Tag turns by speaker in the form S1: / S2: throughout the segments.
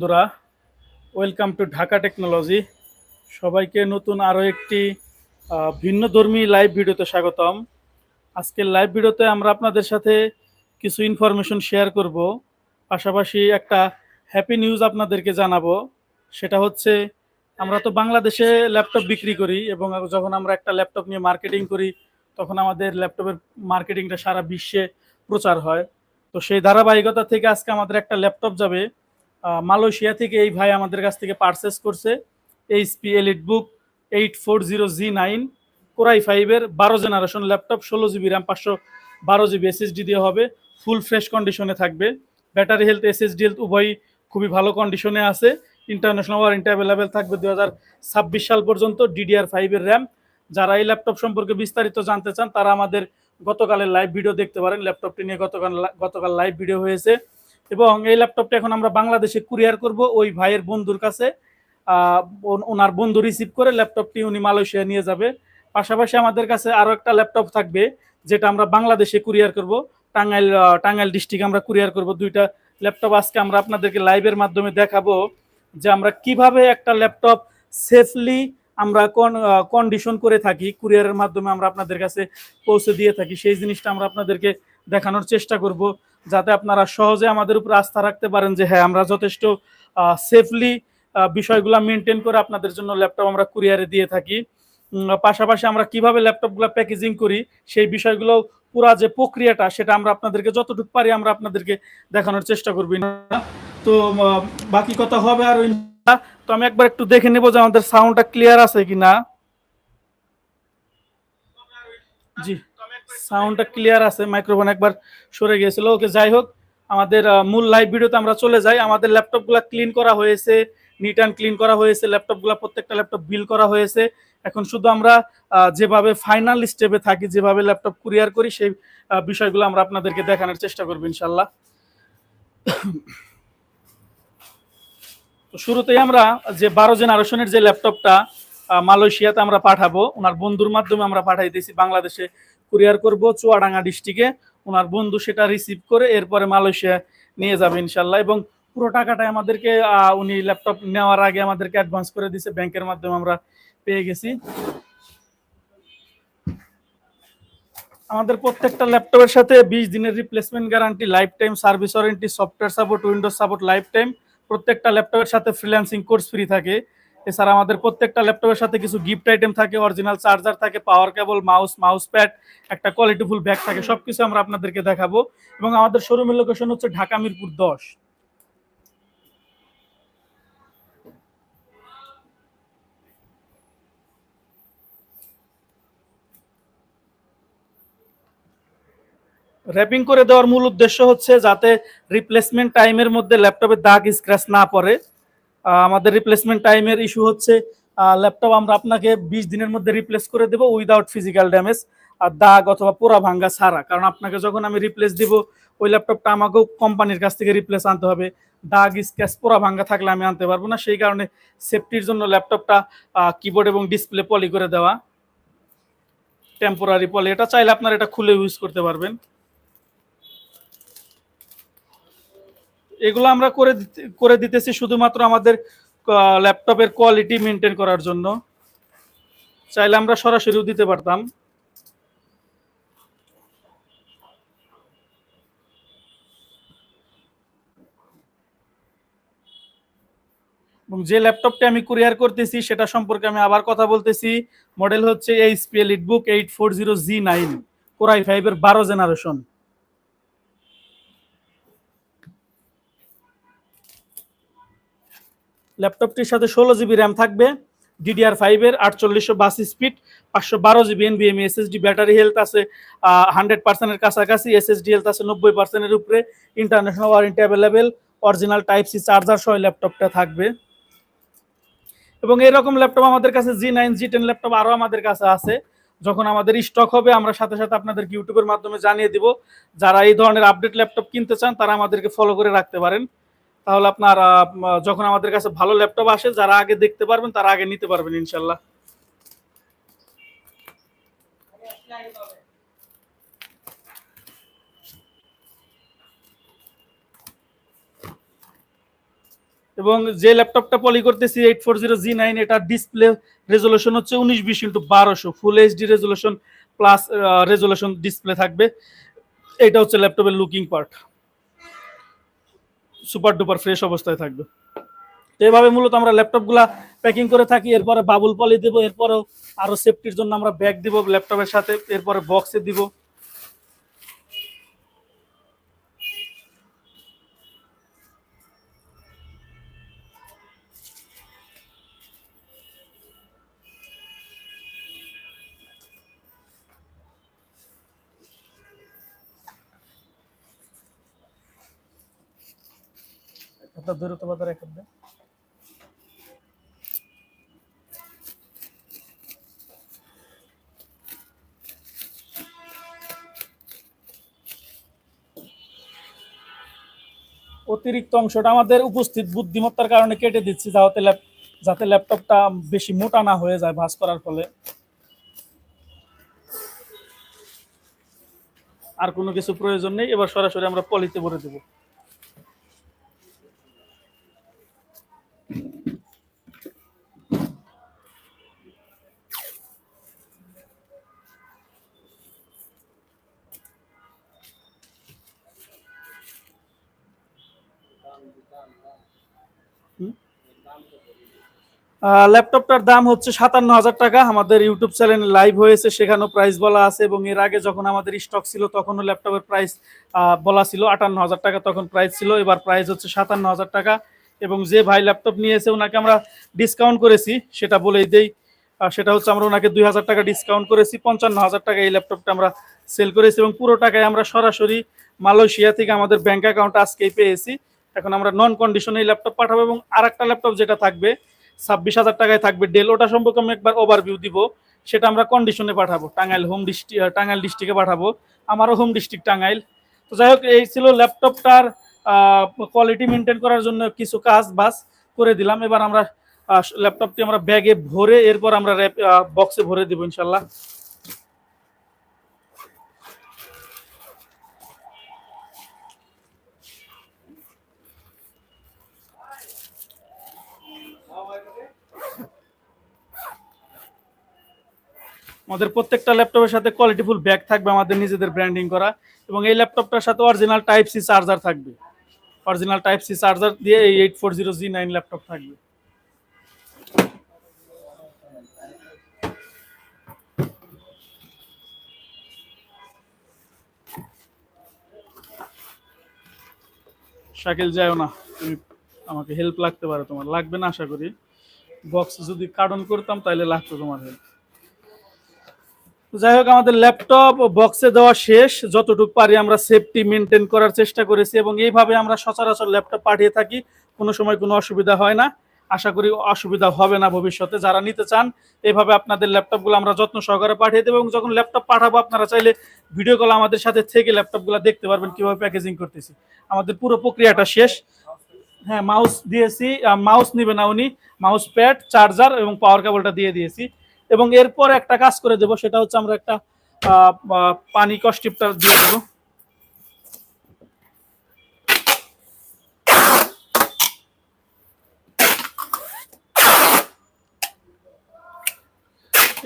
S1: বন্ধুরা welcome to Dhaka technology সবাইকে নতুন আরও একটি ভিন্ন ধর্মী লাইভ ভিডিওতে স্বাগতম। আজকের লাইভ ভিডিওতে আমরা আপনাদের সাথে কিছু ইনফরমেশন শেয়ার করব। পাশাপাশি একটা হ্যাপি নিউজ আপনাদেরকে জানাব। সেটা হচ্ছে, আমরা তো বাংলাদেশে ল্যাপটপ বিক্রি করি এবং যখন আমরা একটা ল্যাপটপ নিয়ে মার্কেটিং করি, তখন আমাদের ল্যাপটপের মার্কেটিংটা সারা বিশ্বে প্রচার হয়। তো সেই ধারাবাহিকতা থেকে আজকে আমাদের একটা ল্যাপটপ যাবে। মালয়েশিয়া থেকে এই ভাই আমাদের কাছ থেকে পারচেস করছে। HP EliteBook eight four zero G nine core i ফাইভের বারো জেনারেশন ল্যাপটপ ষোলো জিবি র্যাম পাঁচশো বারো জিবি এসএসডি দিয়ে হবে। ফুল ফ্রেশ কন্ডিশনে থাকবে। ব্যাটারি হেলথ এসএসডি হেলথ উভয়ই খুবই ভালো কন্ডিশনে আছে। ইন্টারন্যাশনাল ওয়ারেন্টি অ্যাভেলেবেল থাকবে দু হাজার ছাব্বিশ সাল পর্যন্ত ডিডিআর ফাইভের র্যাম যারা এই ল্যাপটপ সম্পর্কে বিস্তারিত জানতে চান, তারা আমাদের গতকালের লাইভ ভিডিও দেখতে পারেন। ল্যাপটপটি নিয়ে গতকাল গতকাল লাইভ ভিডিও হয়েছে। এবং এই ল্যাপটপটা এখন আমরা বাংলাদেশে কুরিয়ার করব ওই ভাইয়ের বন্ধুর কাছে। ওনার বন্ধু রিসিভ করে ল্যাপটপটি উনি মালয়েশিয়া নিয়ে যাবে। পাশাপাশি আমাদের কাছে আরও একটা ল্যাপটপ থাকবে, যেটা আমরা বাংলাদেশে কুরিয়ার করব। টাঙ্গাইল টাঙ্গাইল ডিস্ট্রিক্ট আমরা কুরিয়ার করব। দুইটা ল্যাপটপ আজকে আমরা আপনাদেরকে লাইভের মাধ্যমে দেখাবো যে আমরা কীভাবে একটা ল্যাপটপ সেফলি আমরা কন্ডিশন করে থাকি কুরিয়ারের মাধ্যমে আমরা আপনাদের কাছে পৌঁছে দিয়ে থাকি। সেই জিনিসটা আমরা আপনাদেরকে দেখানোর চেষ্টা করব, যাতে আপনারা সহজে আমাদের উপর আস্থা রাখতে পারেন যে হ্যাঁ আমরা যথেষ্ট সেফলি বিষয়গুলো মেনটেন করে আপনাদের জন্য ল্যাপটপ আমরা কুরিয়ারে দিয়ে থাকি পাশাপাশি আমরা কীভাবে ল্যাপটপগুলো প্যাকেজিং করি, সেই বিষয়গুলো পুরা যে প্রক্রিয়াটা, সেটা আমরা আপনাদেরকে যতটুকু পারি আমরা আপনাদেরকে দেখানোর চেষ্টা করব। তো বাকি কথা হবে আর। তো আমি একবার একটু দেখে নেব যে আমাদের সাউন্ডটা ক্লিয়ার আছে কিনা জি সাউন্ডটা ক্লিয়ার আছে, মাইক্রোফোন একবার সরে গিয়েছিল। ওকে, যাই হোক, আমাদের মূল লাইভ ভিডিওতে আমরা চলে যাই। আমাদের ল্যাপটপগুলো ক্লিন করা হয়েছে নিট অ্যান্ড ক্লিন করা হয়েছে, ল্যাপটপগুলো প্রত্যেকটা ল্যাপটপ বিল করা হয়েছে। এখন শুধু আমরা যেভাবে ফাইনাল স্টেপে থাকি, যেভাবে ল্যাপটপ কুরিয়ার করি, সেই বিষয়গুলো আমরা আপনাদেরকে দেখানোর চেষ্টা করব ইনশাল্লাহ তো শুরুতেই আমরা যে বারো জন জেনারেশনের যে ল্যাপটপটা মালয়েশিয়াতে আমরা পাঠাবো, ওনার বন্ধুর মাধ্যমে আমরা পাঠাই দিয়েছি, বাংলাদেশে কুরিয়ার করব চুয়াডাঙ্গা ডিস্ট্রিক্টে ওনার বন্ধু সেটা রিসিভ করে এরপরে মালয়েশিয়া নিয়ে যাবে ইনশাল্লাহ। এবং পুরো টাকাটাই আমাদেরকে উনি ল্যাপটপ নেওয়ার আগে আমাদেরকে অ্যাডভান্স করে দিছে। ব্যাংকের মাধ্যমে আমরা পেয়ে গেছি। আমাদের প্রত্যেকটা ল্যাপটপের সাথে বিশ দিনের replacement guarantee lifetime service warranty software support Windows support lifetime প্রত্যেকটা ল্যাপটপের সাথে ফ্রিল্যান্সিং কোর্স ফ্রি থাকে। এছাড়া আমাদের প্রত্যেকটা ল্যাপটপের সাথে কিছু গিফট আইটেম থাকে অরিজিনাল চার্জার থাকে power cable mouse mouse pad একটা কোয়ালিটিফুল ব্যাগ থাকে, সবকিছু আমরা আপনাদেরকে দেখাবো। এবং আমাদের শোরুমের লোকেশন হচ্ছে ঢাকা মিরপুর দশ। র্যাপিং করে দেওয়ার মূল উদ্দেশ্য হচ্ছে যাতে রিপ্লেসমেন্ট টাইমের মধ্যে ল্যাপটপের দাগ স্ক্র্যাচ না পড়ে। আমাদের রিপ্লেসমেন্ট টাইমের ইস্যু হচ্ছে ল্যাপটপ আমরা আপনাকে বিশ দিনের মধ্যে রিপ্লেস করে দেবো উইদাউট ফিজিক্যাল ড্যামেজ আর দাগ অথবা পোড়া ভাঙ্গা ছাড়া। কারণ আপনাকে যখন আমি রিপ্লেস দিব, ওই ল্যাপটপটা আমাকেও কোম্পানির কাছ থেকে রিপ্লেস আনতে হবে। দাগ স্ক্র্যাচ পোড়া ভাঙ্গা থাকলে আমি আনতে পারব না। সেই কারণে সেফটির জন্য ল্যাপটপটা কিবোর্ড এবং ডিসপ্লে পলি করে দেওয়া। টেম্পোরারি পলি এটা চাইলে আপনার এটা খুলে ইউজ করতে পারবেন। এগুলো আমরা করে দিতে- করে দিতেছি শুধুমাত্র আমাদের ল্যাপটপের কোয়ালিটি মেনটেন করার জন্য। চাইলে আমরা সরাসরিও দিতে পারতাম। এবং যে ল্যাপটপটি আমি কুরিয়ার করতেছি, সেটা সম্পর্কে আমি আবার কথা বলতেছি। মডেল হচ্ছে HP EliteBook eight four zero G nine core i ফাইভের বারো জেনারেশন ল্যাপটপটির সাথে ষোলো জিবি র্যাম থাকবে ডিডিআর ফাইভের আটচল্লিশশো বাস স্পিড, পাঁচশো বারো জিবি এনবিএমই এসএসডি ব্যাটারি হেলথ আছে হান্ড্রেড পার্সেন্টের কাছাকাছি এসএসডি হেলথ আছে নব্বই পার্সেন্টের উপরে international warranty available original type C charger সহ ল্যাপটপটা থাকবে। এবং এরকম ল্যাপটপ আমাদের কাছে G nine G ten laptop আরও আমাদের কাছে আছে। যখন আমাদের স্টক হবে, আমরা সাথে সাথে আপনাদের ইউটিউবের মাধ্যমে জানিয়ে দিব। যারা এই ধরনের আপডেট ল্যাপটপ কিনতে চান, তারা আমাদেরকে ফলো করে রাখতে পারেন। তাহলে আপনার যখন আমাদের কাছে ভালো ল্যাপটপ আসে, যারা আগে দেখতে পারবেন, তারা আগে নিতে পারবেন, ইনশাল্লাহ। এবং যে ল্যাপটপটা পলি করতেছি eight four zero G nine এটার ডিসপ্লে রেজলিউশন হচ্ছে উনিশ বিশ ইন্টু বারোশো full HD resolution plus resolution display থাকবে। এটা হচ্ছে ল্যাপটপের looking part super duper fresh অবস্থায় থাকবে। তো এভাবে মূলত আমরা ল্যাপটপগুলা প্যাকিং করে থাকি, এরপরে বাবুল পলি দেবো, এরপরেও আরও সেফটির জন্য আমরা ব্যাগ দিব ল্যাপটপের সাথে, এরপরে বক্সে দিব। অতিরিক্ত অংশটা আমাদের উপস্থিত বুদ্ধিমত্তার কারণে কেটে দিচ্ছি, যাতে ল্যাপ যাতে ল্যাপটপটা বেশি মোটা না হয়ে যায় ভাঁজ করার ফলে। আর কোনো কিছু প্রয়োজন নেই, এবার সরাসরি আমরা পলিতে ভরে দেবো। ল্যাপটপটার দাম হচ্ছে সাতান্ন হাজার টাকা। আমাদের ইউটিউব চ্যানেলে লাইভ হয়েছে, সেখানেও প্রাইস বলা আছে এবং এর আগে যখন আমাদের স্টক ছিল তখনও ল্যাপটপের প্রাইস বলা ছিল আটান্ন হাজার টাকা, তখন প্রাইস ছিল, এবার প্রাইস হচ্ছে সাতান্ন হাজার টাকা। এবং যে ভাই ল্যাপটপ নিয়েছে, ওনাকে আমরা ডিসকাউন্ট করেছি, সেটা বলেই দেই। সেটা হচ্ছে আমরা ওনাকে দুই হাজার টাকা ডিসকাউন্ট করেছি পঞ্চান্ন হাজার টাকা এই ল্যাপটপটা আমরা সেল করেছি এবং পুরো টাকায় আমরা সরাসরি মালয়েশিয়া থেকে আমাদের ব্যাংক অ্যাকাউন্ট আজকেই পেয়েছি। এখন আমরা নন কন্ডিশনে এই ল্যাপটপ পাঠাবো এবং আর একটা ল্যাপটপ যেটা থাকবে ছাব্বিশ হাজার টাকায় থাকবে। ডেল ওটা সম্পর্কে আমি একবার ওভারভিউ দিব। সেটা আমরা কন্ডিশনে পাঠাবো। টাঙ্গাইল হোম ডিস্ট্রিক্ট টাঙ্গাইল ডিস্ট্রিক্টে পাঠাবো। আমারও হোম ডিস্ট্রিক্ট টাঙ্গাইল তো যাই হোক, এই ছিল ল্যাপটপটার কোয়ালিটি মেনটেন করার জন্য কিছু কাজ বাস করে দিলাম। এবার আমরা ল্যাপটপটি আমরা ব্যাগে ভরে এরপর আমরা বক্সে ভরে দিব ইনশাল্লাহ। আমাদের প্রত্যেকটা ল্যাপটপের সাথে কোয়ালিটিফুল ব্যাগ থাকবে আমাদের নিজেদের ব্র্যান্ডিং করা এবং এই ল্যাপটপটার সাথে অরিজিনাল টাইপ সি চার্জার থাকবে। অরিজিনাল টাইপ সি চার্জার দিয়ে এই eight four zero G nine laptop থাকবে। শাকিল যাও না। তুমি আমাকে হেল্প লাগতে পারে তোমার। লাগবে না আশা করি। বক্স যদি কার্টন করতাম তাহলে লাগতো তোমার হেল্প যাই হোক, আমাদের ল্যাপটপ বক্সে দেওয়া শেষ। যতটুকু পারি আমরা সেফটি মেনটেন করার চেষ্টা করেছি এবং এইভাবে আমরা সচরাচর ল্যাপটপ পাঠিয়ে থাকি। কোনো সময় কোনো অসুবিধা হয় না। আশা করি অসুবিধা হবে না ভবিষ্যতে। যারা নিতে চান, এইভাবে আপনাদের ল্যাপটপগুলো আমরা যত্ন সহকারে পাঠিয়ে দেবো এবং যখন ল্যাপটপ পাঠাবো, আপনারা চাইলে ভিডিও কল আমাদের সাথে থেকে ল্যাপটপগুলো দেখতে পারবেন কীভাবে প্যাকেজিং করতেছি। আমাদের পুরো প্রক্রিয়াটা শেষ। হ্যাঁ মাউস দিয়েছি। মাউস নিবে না উনি। মাউস প্যাড চার্জার এবং পাওয়ার কেবলটা দিয়ে দিয়েছি। এবং এরপর একটা কাজ করে দেবো, সেটা হচ্ছে আমরা একটা পানি কস্টিপটা দিয়ে দেবো।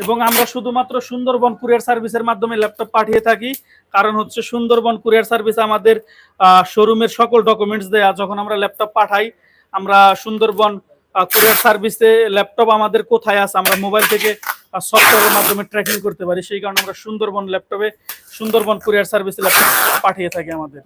S1: এবং আমরা শুধুমাত্র সুন্দরবন কুরিয়ার সার্ভিসের মাধ্যমে ল্যাপটপ পাঠিয়ে থাকি, কারণ হচ্ছে সুন্দরবন কুরিয়ার সার্ভিস আমাদের শোরুমের সকল ডকুমেন্টস দেয়া, যখন আমরা ল্যাপটপ পাঠাই, আমরা সুন্দরবন কুরিয়ার সার্ভিসে ল্যাপটপ আমাদের কোথায় আছে, আমরা মোবাইল থেকে সফটওয়্যারের মাধ্যমে ট্র্যাকিং করতে পারি। সেই কারণে আমরা সুন্দরবন ল্যাপটপে সুন্দরবন কুরিয়ার সার্ভিসে ল্যাপটপ পাঠিয়ে থাকি আমাদের।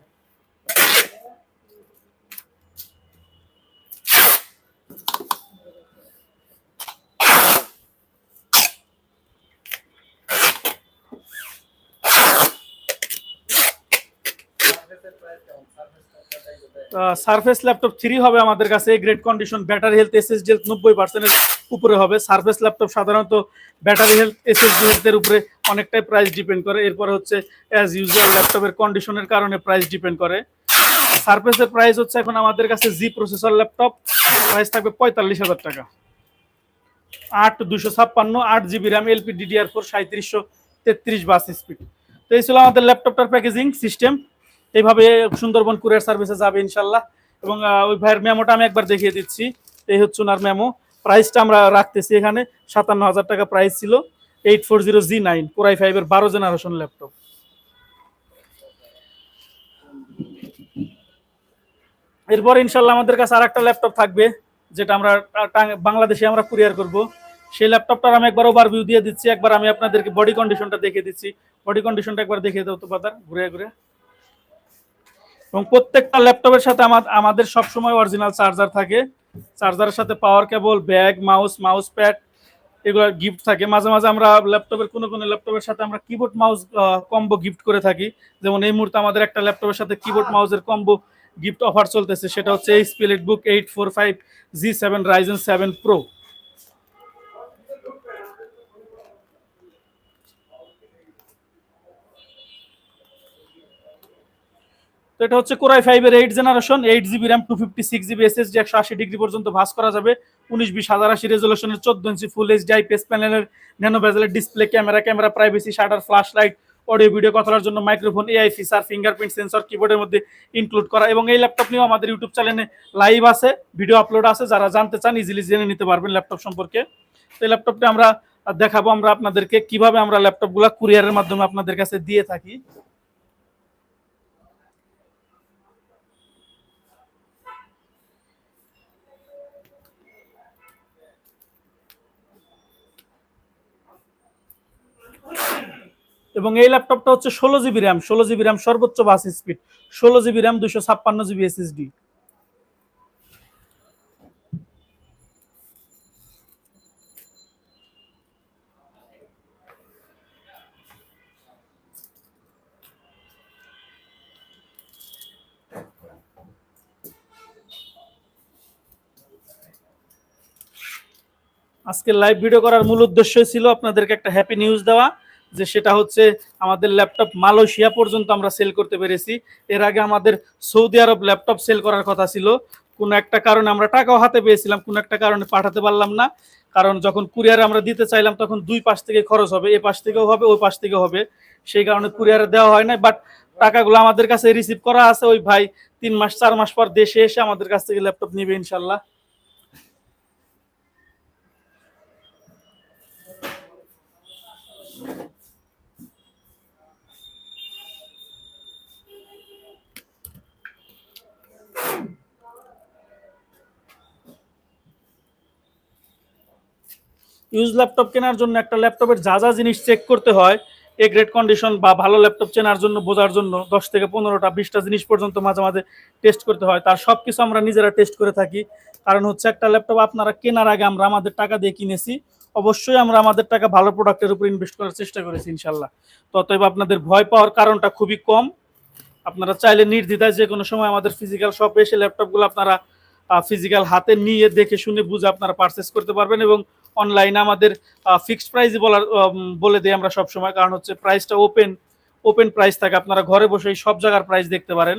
S1: সারফেস ল্যাপটপ থ্রি হবে আমাদের কাছে। Great condition battery health SSD health নব্বই পার্সেন্টের উপরে হবে। সারফেস ল্যাপটপ সাধারণত ব্যাটারি হেলথ এসএসডি হেলথের উপরে অনেকটাই প্রাইস ডিপেন্ড করে। এরপরে হচ্ছে অ্যাজ ইউজুয়াল ল্যাপটপের কন্ডিশনের কারণে প্রাইস ডিপেন্ড করে। সারফেসের প্রাইস হচ্ছে এখন আমাদের কাছে জি প্রসেসর ল্যাপটপ প্রাইস থাকবে পঁয়তাল্লিশ হাজার টাকা। আট, দুশো ছাপ্পান্ন, আট GB RAM LP DDR four সাঁত্রিশশো তেত্রিশ বাস স্পিড। তো এই ছিল আমাদের ল্যাপটপটার প্যাকেজিং সিস্টেম এইভাবে সুন্দরবন কুরিয়ার সার্ভিসে যাবে ইনশাল্লাহ। এবং ওই ভাইয়ের মেমোটা আমি একবার দেখিয়ে দিচ্ছি। এই হচ্ছে ওনার মেমো। প্রাইসটা আমরা রাখতেছি এখানে সাতান্ন হাজার টাকা প্রাইস ছিল। Eight four zero G nine, core i ফাইভের বারো জেনারেশন ল্যাপটপ। এরপর ইনশাল্লাহ আমাদের কাছে আর একটা ল্যাপটপ থাকবে, যেটা আমরা বাংলাদেশে আমরা কুরিয়ার করব। সেই ল্যাপটপটার আমি একবার ওভারভিউ দিয়ে দিচ্ছি। একবার আমি আপনাদেরকে বডি কন্ডিশনটা দেখিয়ে দিচ্ছি। বডি কন্ডিশনটা একবার দেখিয়ে দাও তো পাতার ঘুরে ঘুরে। এবং প্রত্যেকটা ল্যাপটপের সাথে আমা- আমাদের সবসময় অরিজিনাল চার্জার থাকে। চার্জারের সাথে power cable bag mouse mouse pad এগুলো গিফট থাকে। মাঝে মাঝে আমরা ল্যাপটপের, কোনো কোনো ল্যাপটপের সাথে আমরা কিবোর্ড মাউস কম্বো গিফট করে থাকি। যেমন এই মুহূর্তে আমাদের একটা ল্যাপটপের সাথে কিবোর্ড মাউসের কম্বো গিফট অফার চলতেছে। সেটা হচ্ছে এই split book eight four five G seven Ryzen seven pro তো এটা হচ্ছে কোরাই ফাইভের eight generation eight GB RAM two fifty six GB SSD একশো আশি ডিগ্রি পর্যন্ত ভাস করা যাবে। উনিশ, বিশ, হাজার আশি রেজলিউশনের চোদ্দ ইঞ্চি ফুল এইচডি আইপিএস প্যানেলের nano ভেজেলের display camera camera privacy shutter flash light audio video কথার জন্য microphone AI feature fingerprint sensor কিবোর্ডের মধ্যে ইনক্লুড করা এবং এই ল্যাপটপ নিয়েও আমাদের ইউটিউব চ্যানেলে লাইভ আছে ভিডিও আপলোড আছে। যারা জানতে চান ইজিলি জেনে নিতে পারবেন ল্যাপটপ সম্পর্কে। তো এই ল্যাপটপটা আমরা দেখাবো, আমরা আপনাদেরকে কীভাবে আমরা ল্যাপটপগুলো কুরিয়ারের মাধ্যমে আপনাদের কাছে দিয়ে থাকি। এবং এই ল্যাপটপটা হচ্ছে ষোলো জিবি র্যাম ষোলো জিবি র্যাম সর্বোচ্চ বাস স্পিড ষোলো জিবি র্যাম দুশো ছাপ্পান্ন জিবি এসএসডি আজকে লাইভ ভিডিও করার মূল উদ্দেশ্যই ছিল আপনাদেরকে একটা হ্যাপি নিউজ দেওয়া। যে সেটা হচ্ছে আমাদের ল্যাপটপ মালয়েশিয়া পর্যন্ত আমরা সেল করতে পেরেছি। এর আগে আমাদের সৌদি আরব ল্যাপটপ সেল করার কথা ছিল। কোনো একটা কারণে আমরা টাকাও হাতে পেয়েছিলাম, কোনো একটা কারণে পাঠাতে পারলাম না। কারণ যখন কুরিয়ারে আমরা দিতে চাইলাম, তখন দুই পাশ থেকে খরচ হবে, এ পাশ থেকেও হবে, ওই পাশ থেকেও হবে। সেই কারণে কুরিয়ারে দেওয়া হয় না বাট টাকাগুলো আমাদের কাছে রিসিভ করা আছে। ওই ভাই তিন মাস, চার মাস পর দেশে এসে আমাদের কাছ থেকে ল্যাপটপ নিবে ইনশাল্লাহ। ইউজ ল্যাপটপ কেনার জন্য একটা ল্যাপটপের যা যা জিনিস চেক করতে হয় এ গ্রেড কন্ডিশন বা ভালো ল্যাপটপ চেনার জন্য, বোঝার জন্য দশ থেকে পনেরোটা, বিশটা জিনিস পর্যন্ত মাঝে মাঝে টেস্ট করতে হয়। তার সব কিছু আমরা নিজেরা টেস্ট করে থাকি। কারণ হচ্ছে একটা ল্যাপটপ আপনারা কেনার আগে আমরা আমাদের টাকা দিয়ে কিনেছি। অবশ্যই আমরা আমাদের টাকা ভালো প্রোডাক্টের উপর ইনভেস্ট করার চেষ্টা করেছি ইনশাল্লাহ। তো অতএব আপনাদের ভয় পাওয়ার কারণটা খুবই কম। আপনারা চাইলে নির্দ্বিধায় যে কোনো সময় আমাদের ফিজিক্যাল শপে এসে ল্যাপটপগুলো আপনারা ফিজিক্যাল হাতে নিয়ে দেখে শুনে বুঝে আপনারা পারচেস করতে পারবেন এবং অনলাইনে আমাদের ফিক্সড প্রাইস বলার বলে দিই আমরা সব সময় কারণ হচ্ছে প্রাইসটা ওপেন ওপেন প্রাইস থাকে। আপনারা ঘরে বসেই সব জায়গার প্রাইস দেখতে পারেন।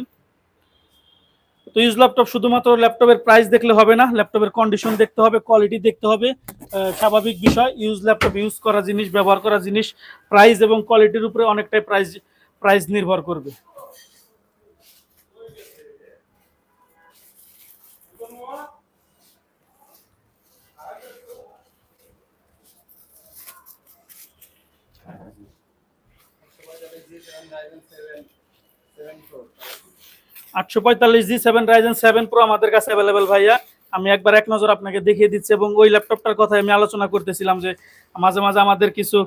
S1: তো ইউজ ল্যাপটপ শুধুমাত্র ল্যাপটপের প্রাইস দেখলে হবে না। ল্যাপটপের কন্ডিশন দেখতে হবে কোয়ালিটি দেখতে হবে। স্বাভাবিক বিষয় ইউজ ল্যাপটপ ইউজ করা জিনিস, ব্যবহার করা জিনিস প্রাইস এবং কোয়ালিটির উপরে অনেকটাই প্রাইস প্রাইস নির্ভর করবে। আটশো পঁয়তাল্লিশ সেভেন রাইজেন সেভেন প্রো আমাদের কাছে অ্যাভেলেবেল ভাইয়া। আমি একবার এক নজর আপনাকে দেখিয়ে দিচ্ছি এবং ওই ল্যাপটপটার আমি আলোচনা করতেছিলাম যে মাঝে মাঝে আমাদের কিছু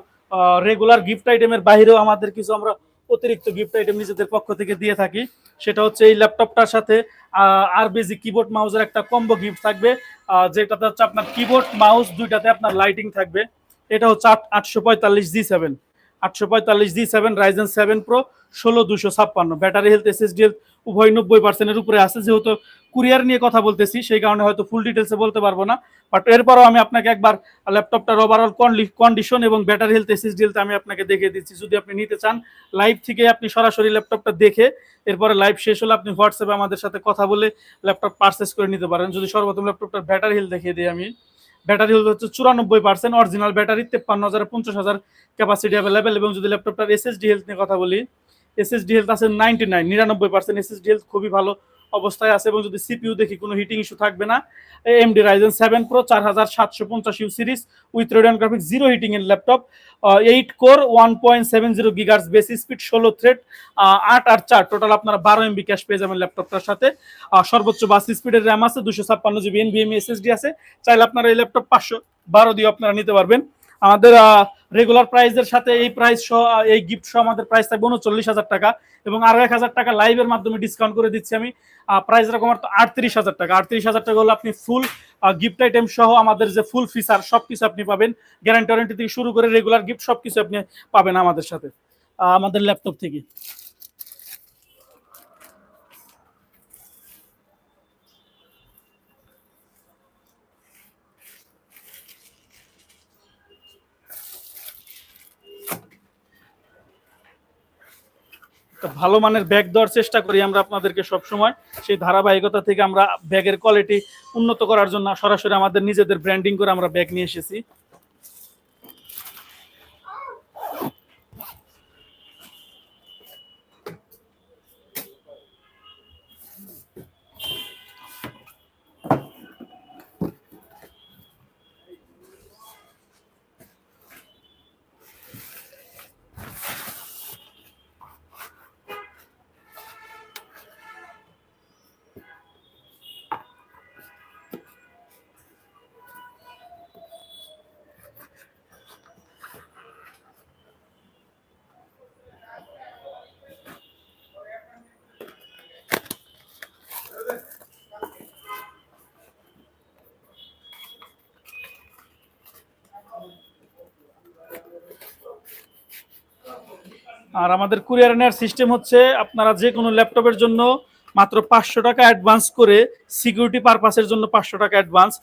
S1: রেগুলার গিফট আইটেমের বাইরেও আমাদের কিছু আমরা অতিরিক্ত গিফট আইটেম নিজেদের পক্ষ থেকে দিয়ে থাকি। সেটা হচ্ছে এই ল্যাপটপটার সাথে আর বেজি কিবোর্ড মাউসের একটা কম্বো গিফট থাকবে। যেটাতে হচ্ছে আপনার কিবোর্ড মাউস দুইটাতে আপনার লাইটিং থাকবে। এটা হচ্ছে আটশো পঁয়তাল্লিশ জি সেভেন আটশো পঁয়তাল্লিশ G seven Ryzen seven pro ষোলো দুশো ছাপ্পান্ন। ব্যাটারি হেলথ এসএসডি হেলথ উভয় নব্বই পার্সেন্টের উপরে আছে। যেহেতু কুরিয়ার নিয়ে কথা বলতেছি, সেই কারণে হয়তো ফুল ডিটেলসে বলতে পারব না। বাট এরপরও আমি আপনাকে একবার ল্যাপটপটার ওভারঅল কন্ডিশন এবং ব্যাটারি হেলথ এসএসডি হেলথ আমি আপনাকে দেখিয়ে দিচ্ছি। যদি আপনি নিতে চান লাইভ থেকে আপনি সরাসরি ল্যাপটপটা দেখে, এরপরে লাইভ শেষ হলে আপনি হোয়াটসঅ্যাপে আমাদের সাথে কথা বলে ল্যাপটপ পারচেস করে নিতে পারেন। যদি সর্বপ্রথম ল্যাপটপটার ব্যাটারি হেলথ দেখিয়ে দিই আমি। ব্যাটারি হেলথ হচ্ছে চুরানব্বই পার্সেন্ট অরিজিনাল ব্যাটারি তেপ্পান্ন হাজার পঞ্চাশ হাজার ক্যাপাসিটি অ্যাভেলেবেল এবং যদি ল্যাপটপটার এসএসডি হেলথ নিয়ে কথা বলি এসএসডি হেলথ আছে নাইনটি নাইন নিরানব্বই পার্সেন্ট এসএসডি হেলথ খুবই ভালো অবস্থায় আছে এবং যদি সিপিইউ দেখি, কোনো হিটিং ইস্যু থাকবে না। এমডি রাইজেন সেভেন প্রো চার হাজার সাতশো পঞ্চাশ U series with Radeon graphics zero heating এর laptop eight core one point seven zero gigahertz base speed ষোলো থ্রেড আট আর চার। টোটাল আপনারা বারো এমবি ক্যাশ পেয়ে যাবেন ল্যাপটপটার সাথে। সর্বোচ্চ বাস স্পিডের র্যাম আছে, দুশো ছাপ্পান্ন জিবি এনভিএমই এসএসডি আছে। চাইলে আপনারা এই ল্যাপটপ পাঁচশো বারো দিয়ে আপনারা নিতে পারবেন। আমাদের রেগুলার প্রাইজের সাথে এই প্রাইস সহ এই গিফট সহ আমাদের প্রাইস থাকবে উনচল্লিশ হাজার টাকা এবং আরও এক হাজার টাকা লাইভের মাধ্যমে ডিসকাউন্ট করে দিচ্ছি আমি। প্রাইস এরকম আটত্রিশ হাজার টাকা। আটত্রিশ হাজার টাকা হলো আপনি ফুল গিফট আইটেম সহ আমাদের যে ফুল ফিচার সব কিছু আপনি পাবেন। গ্যারান্টি ওয়ারেন্টি থেকে শুরু করে রেগুলার গিফট সব কিছু আপনি পাবেন আমাদের সাথে আমাদের ল্যাপটপ থেকে। ভালো মানের ব্যাগ দেওয়ার চেষ্টা করি আমরা আপনাদেরকে সবসময়। সেই ধারাবাহিকতা থেকে আমরা ব্যাগের কোয়ালিটি উন্নত করার জন্য সরাসরি আমাদের নিজেদের ব্র্যান্ডিং করে আমরা ব্যাগ নিয়ে এসেছি। আর আমাদের কুরিয়ার নেওয়ার সিস্টেম হচ্ছে আপনারা যে কোনো ল্যাপটপের জন্য মাত্র পাঁচশো টাকা অ্যাডভান্স করে সিকিউরিটি পারপাসের জন্য পাঁচশো টাকা অ্যাডভান্স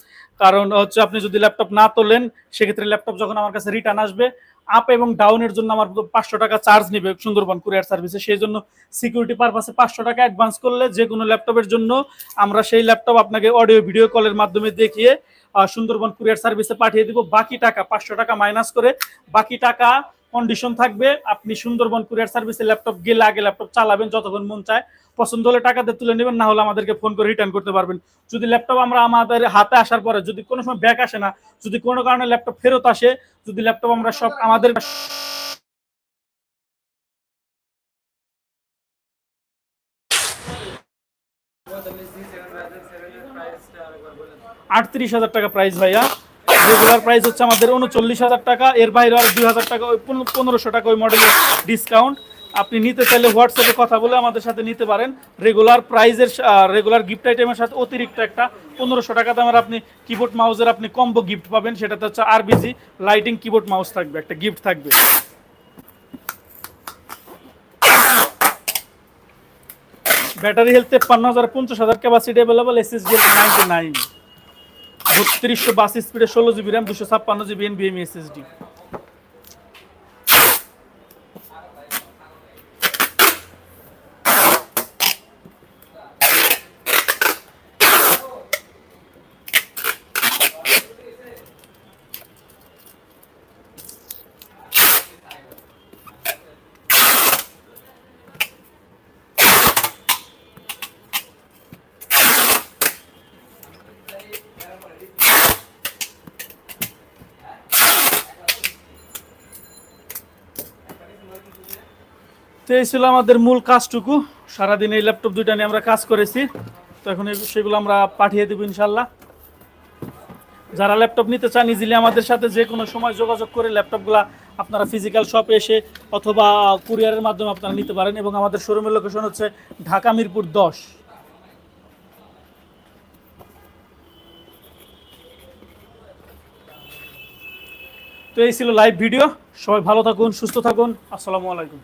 S1: কারণ হচ্ছে আপনি যদি ল্যাপটপ না তোলেন, সেক্ষেত্রে ল্যাপটপ যখন আমার কাছে রিটার্ন আসবে আপ এবং ডাউনের জন্য আমার পাঁচশো টাকা চার্জ নেবে সুন্দরবন কুরিয়ার সার্ভিসে সেই জন্য সিকিউরিটি পারপাসে পাঁচশো টাকা অ্যাডভান্স করলে যে কোনো ল্যাপটপের জন্য আমরা সেই ল্যাপটপ আপনাকে অডিও ভিডিও কলের মাধ্যমে দেখিয়ে সুন্দরবন কুরিয়ার সার্ভিসে পাঠিয়ে দিব। বাকি টাকা পাঁচশো টাকা মাইনাস করে, বাকি টাকা কন্ডিশন থাকবে, আপনি সুন্দরবন কুরিয়ার সার্ভিসে ল্যাপটপ গেলে আগে ল্যাপটপ চালাবেন যতক্ষণ মন চায়। পছন্দ হলে টাকা দিয়ে তুলে নেবেন, না হলে আমাদেরকে ফোন করে রিটার্ন করতে পারবেন। যদি ল্যাপটপ আমরা আমাদের হাতে আসার পরে, যদি কোনো সময় ব্যাক আসে না, যদি কোনো কারণে ল্যাপটপ ফেরত আসে, যদি ল্যাপটপ আমরা সব আমাদের আটত্রিশ হাজার টাকা প্রাইস ভাইয়া। রেগুলার প্রাইস হচ্ছে আমাদের উনচল্লিশ হাজার টাকা। এর বাইরে আর দুই হাজার টাকা, ওই পনেরো- পনেরোশো টাকা ওই মডেলের ডিসকাউন্ট আপনি নিতে চাইলে হোয়াটসঅ্যাপে কথা বলে আমাদের সাথে নিতে পারেন। রেগুলার প্রাইজের রেগুলার গিফট আইটেমের সাথে অতিরিক্ত একটা পনেরোশো টাকা দামের আপনি কিবোর্ড মাউসের আপনি কম্বো গিফট পাবেন। সেটাতে হচ্ছে আরবিজি লাইটিং কিবোর্ড মাউস থাকবে, একটা গিফট থাকবে। ব্যাটারি হেলথ তেপ্পান্ন হাজার পঞ্চাশ হাজার capacity available SSD ninety nine বত্রিশশো বাস স্পিডে ষোলো জিবি র্যাম দুশো ছাপ্পান্ন জিবি এনভিএমই এসএসডি তো এই ছিল আমাদের মূল কাজটুকু। সারাদিন এই ল্যাপটপ দুইটা নিয়ে আমরা কাজ করেছি। তো এখন সেগুলো আমরা পাঠিয়ে দেবো ইনশাল্লাহ যারা ল্যাপটপ নিতে চান ইজিলি আমাদের সাথে যে কোনো সময় যোগাযোগ করে ল্যাপটপগুলা আপনারা ফিজিক্যাল শপে এসে অথবা কুরিয়ারের মাধ্যমে আপনারা নিতে পারেন এবং আমাদের শোরুমের লোকেশন হচ্ছে ঢাকা মিরপুর দশ। তো এই ছিল লাইভ ভিডিও সবাই ভালো থাকুন, সুস্থ থাকুন। আসসালামু আলাইকুম।